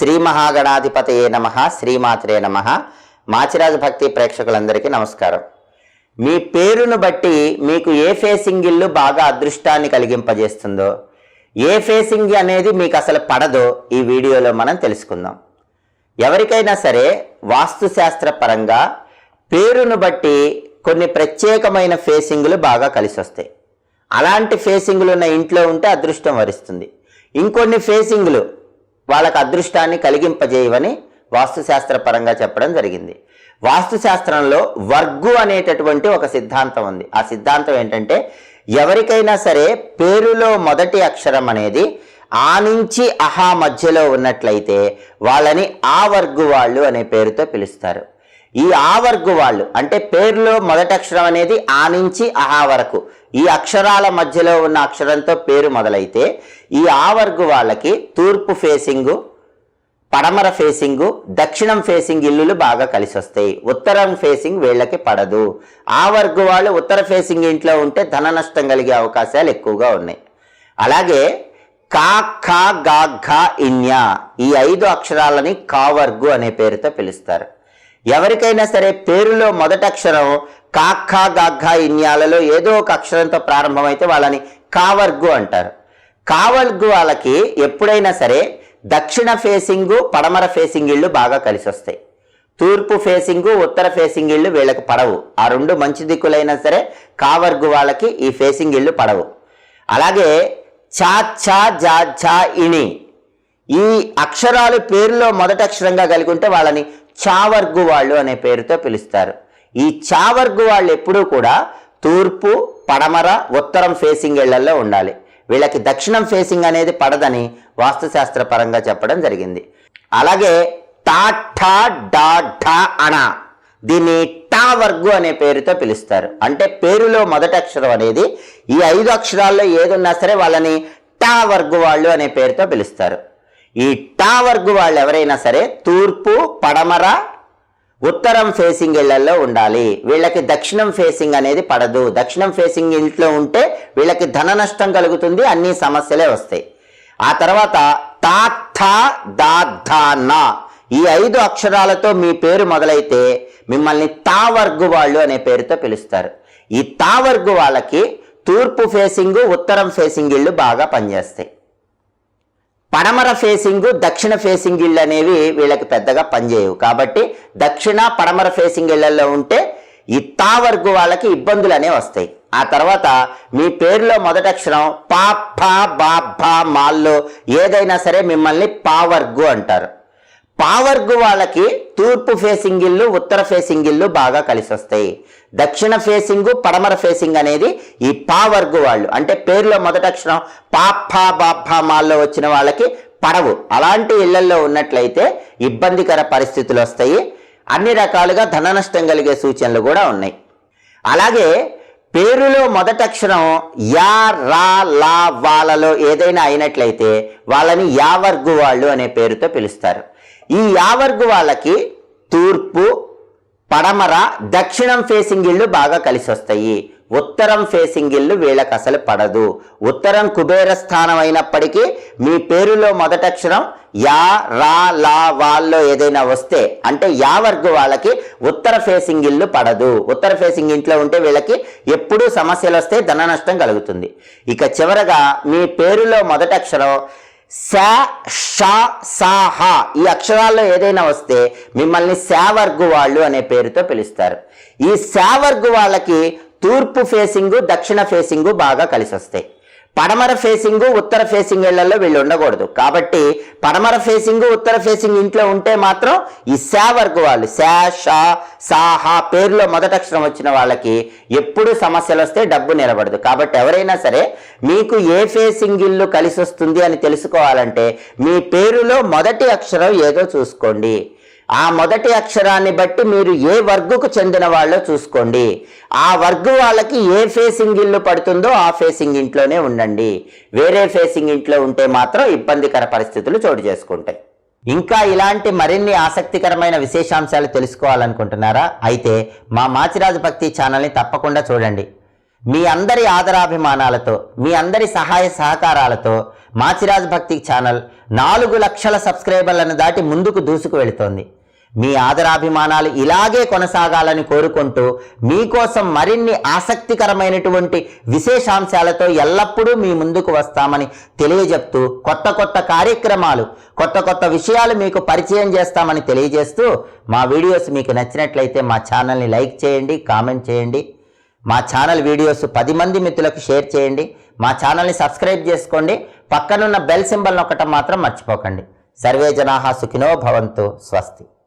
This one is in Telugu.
శ్రీ మహాగణాధిపతయే నమ శ్రీమాత్రే నమ. మాచిరాజు భక్తి ప్రేక్షకులందరికీ నమస్కారం. మీ పేరును బట్టి మీకు ఏ ఫేసింగ్ ఇల్లు బాగా అదృష్టాన్ని కలిగింపజేస్తుందో ఏ ఫేసింగ్ అనేది మీకు అసలు పడదో ఈ వీడియోలో మనం తెలుసుకుందాం. ఎవరికైనా సరే వాస్తుశాస్త్ర పరంగా పేరును బట్టి కొన్ని ప్రత్యేకమైన ఫేసింగులు బాగా కలిసి వస్తాయి అలాంటి ఫేసింగులు ఉన్న ఇంట్లో ఉంటే అదృష్టం వరిస్తుంది. ఇంకొన్ని ఫేసింగ్లు వాళ్ళకు అదృష్టాన్ని కలిగింపజేయవని వాస్తుశాస్త్ర పరంగా చెప్పడం జరిగింది. వాస్తుశాస్త్రంలో వర్గు అనేటటువంటి ఒక సిద్ధాంతం ఉంది. ఆ సిద్ధాంతం ఏంటంటే ఎవరికైనా సరే పేరులో మొదటి అక్షరం అనేది ఆ నుంచి అహా మధ్యలో ఉన్నట్లయితే వాళ్ళని ఆ వర్గు వాళ్ళు అనే పేరుతో పిలుస్తారు. ఈ ఆ వర్గు వాళ్ళు అంటే పేరులో మొదటి అక్షరం అనేది ఆ నుంచి అహా వరకు. ఈ అక్షరాల మధ్యలో ఉన్న అక్షరంతో పేరు మొదలైతే ఈ ఆ వర్గు వాళ్ళకి తూర్పు ఫేసింగు పడమర ఫేసింగు దక్షిణం ఫేసింగ్ ఇల్లులు బాగా కలిసి వస్తాయి. ఉత్తరం ఫేసింగ్ వీళ్ళకి పడదు. ఆ వర్గు వాళ్ళు ఉత్తర ఫేసింగ్ ఇంట్లో ఉంటే ధన నష్టం కలిగే అవకాశాలు ఎక్కువగా ఉన్నాయి. అలాగే కా ఖా గా ఇన్యా ఈ ఐదు అక్షరాలని కావర్గు అనే పేరుతో పిలుస్తారు. ఎవరికైనా సరే పేరులో మొదటి అక్షరం కాఖా గాఘా ఇన్యాలలో ఏదో ఒక అక్షరంతో ప్రారంభమైతే వాళ్ళని కావర్గు అంటారు. కావర్గు వాళ్ళకి ఎప్పుడైనా సరే దక్షిణ ఫేసింగు పడమర ఫేసింగ్ ఇళ్ళు బాగా కలిసి వస్తాయి తూర్పు ఫేసింగు ఉత్తర ఫేసింగ్ ఇళ్ళు వీళ్ళకి పడవు. ఆ రెండు మంచి దిక్కులైనా సరే కావర్గు వాళ్ళకి ఈ ఫేసింగ్ ఇళ్ళు పడవు. అలాగే చా చా జా ఝా ఇణి ఈ అక్షరాలు పేరులో మొదటి అక్షరంగా కలిగి ఉంటే వాళ్ళని చావర్గు వాళ్ళు అనే పేరుతో పిలుస్తారు. ఈ చావర్గు వాళ్ళు ఎప్పుడూ కూడా తూర్పు పడమర ఉత్తరం ఫేసింగ్ ఇళ్ళలో ఉండాలి. వీళ్ళకి దక్షిణం ఫేసింగ్ అనేది పడదని వాస్తుశాస్త్ర పరంగా చెప్పడం జరిగింది. అలాగే టా ఠా డా అణ దీన్ని టా వర్గు అనే పేరుతో పిలుస్తారు. అంటే పేరులో మొదటి అక్షరం అనేది ఈ ఐదు అక్షరాల్లో ఏదున్నా సరే వాళ్ళని టా వర్గు వాళ్ళు అనే పేరుతో పిలుస్తారు. ఈ టా వర్గు వాళ్ళు ఎవరైనా సరే తూర్పు పడమర ఉత్తరం ఫేసింగ్ ఇళ్ళలో ఉండాలి. వీళ్ళకి దక్షిణం ఫేసింగ్ అనేది పడదు. దక్షిణం ఫేసింగ్ ఇంట్లో ఉంటే వీళ్ళకి ధన నష్టం కలుగుతుంది అన్ని సమస్యలే వస్తాయి. ఆ తర్వాత తా థా దా ధా నా ఈ ఐదు అక్షరాలతో మీ పేరు మొదలైతే మిమ్మల్ని తావర్గు వాళ్ళు అనే పేరుతో పిలుస్తారు. ఈ తావర్గు వాళ్ళకి తూర్పు ఫేసింగ్ ఉత్తరం ఫేసింగ్ ఇళ్ళు బాగా పనిచేస్తాయి. పడమర ఫేసింగ్ దక్షిణ ఫేసింగ్ ఇళ్ళు అనేవి వీళ్ళకి పెద్దగా పనిచేయవు. కాబట్టి దక్షిణ పడమర ఫేసింగ్ ఇళ్ళలో ఉంటే ఇత్తా వరకు వాళ్ళకి ఇబ్బందులు అనేవి వస్తాయి. ఆ తర్వాత మీ పేరులో మొదట అక్షరం పా ఫా బా భా మాల్లో ఏదైనా సరే మిమ్మల్ని పావర్గు అంటారు. పావర్గు వాళ్ళకి తూర్పు ఫేసింగ్ ఇల్లు ఉత్తర ఫేసింగ్ ఇల్లు బాగా కలిసి వస్తాయి దక్షిణ ఫేసింగ్ పడమర ఫేసింగ్ అనేది ఈ పావర్గు వాళ్ళు. అంటే పేరులో మొదట అక్షరం పాఫా బాఫా మాల్లో వచ్చిన వాళ్ళకి పడవు. అలాంటి ఇళ్ళలో ఉన్నట్లయితే ఇబ్బందికర పరిస్థితులు వస్తాయి. అన్ని రకాలుగా ధన నష్టం కలిగే సూచనలు కూడా ఉన్నాయి. అలాగే పేరులో మొదట అక్షరం యా రా లా వాళ్ళలో ఏదైనా అయినట్లయితే వాళ్ళని యావర్గు వాళ్ళు అనే పేరుతో పిలుస్తారు. ఈ యావర్గు వాళ్ళకి తూర్పు పడమర దక్షిణం ఫేసింగ్ ఇళ్ళు బాగా కలిసి వస్తాయి ఉత్తరం ఫేసింగ్ ఇల్లు వీళ్ళకి అసలు పడదు. ఉత్తరం కుబేర స్థానం అయినప్పటికీ మీ పేరులో మొదటక్షరం యా రా లా వాళ్ళలో ఏదైనా వస్తే అంటే యా వర్గు వాళ్ళకి ఉత్తర ఫేసింగ్ ఇల్లు పడదు. ఉత్తర ఫేసింగ్ ఇంట్లో ఉంటే వీళ్ళకి ఎప్పుడూ సమస్యలు వస్తే ధన నష్టం కలుగుతుంది. ఇక చివరగా మీ పేరులో మొదటక్షరం శా షా సా హా. ఈ అక్షరాల్లో ఏదైనా వస్తే మిమ్మల్ని శావర్గు వాళ్ళు అనే పేరుతో పిలుస్తారు. ఈ శావర్గు వాళ్ళకి తూర్పు ఫేసింగు దక్షిణ ఫేసింగు బాగా కలిసి వస్తాయి పడమర ఫేసింగు ఉత్తర ఫేసింగ్ ఇళ్ళలో వీళ్ళు ఉండకూడదు. కాబట్టి పడమర ఫేసింగు ఉత్తర ఫేసింగ్ ఇంట్లో ఉంటే మాత్రం ఈ శా వర్గు వాళ్ళు శా షా సా హా పేరులో మొదటి అక్షరం వచ్చిన వాళ్ళకి ఎప్పుడు సమస్యలు వస్తే డబ్బు నిలబడదు. కాబట్టి ఎవరైనా సరే మీకు ఏ ఫేసింగ్ ఇల్లు కలిసి వస్తుంది అని తెలుసుకోవాలంటే మీ పేరులో మొదటి అక్షరం ఏదో చూసుకోండి. ఆ మొదటి అక్షరాన్ని బట్టి మీరు ఏ వర్గుకు చెందిన వాళ్ళో చూసుకోండి. ఆ వర్గు వాళ్ళకి ఏ ఫేసింగ్ ఇల్లు పడుతుందో ఆ ఫేసింగ్ ఇంట్లోనే ఉండండి. వేరే ఫేసింగ్ ఇంట్లో ఉంటే మాత్రం ఇబ్బందికర పరిస్థితులు చోటు చేసుకుంటాయి. ఇంకా ఇలాంటి మరిన్ని ఆసక్తికరమైన విశేషాంశాలు తెలుసుకోవాలనుకుంటున్నారా? అయితే మా మాచిరాజు భక్తి ఛానల్ని తప్పకుండా చూడండి. మీ అందరి ఆదరాభిమానాలతో మీ అందరి సహాయ సహకారాలతో మాచిరాజ్ భక్తి ఛానల్ నాలుగు లక్షల సబ్స్క్రైబర్లను దాటి ముందుకు దూసుకు వెళుతోంది. మీ ఆదరాభిమానాలు ఇలాగే కొనసాగాలని కోరుకుంటూ మీకోసం మరిన్ని ఆసక్తికరమైనటువంటి విశేషాంశాలతో ఎల్లప్పుడూ మీ ముందుకు వస్తామని తెలియజెప్తూ కొత్త కొత్త కార్యక్రమాలు కొత్త కొత్త విషయాలు మీకు పరిచయం చేస్తామని తెలియజేస్తూ మా వీడియోస్ మీకు నచ్చినట్లయితే మా ఛానల్ని లైక్ చేయండి కామెంట్ చేయండి. మా ఛానల్ వీడియోస్ పది మంది మిత్రులకు షేర్ చేయండి. మా ఛానల్ని సబ్స్క్రైబ్ చేసుకోండి. పక్కనున్న బెల్ సింబల్ నొక్కటం మాత్రం మర్చిపోకండి. సర్వే జనాహా సుఖినో భవంతు. స్వస్తి.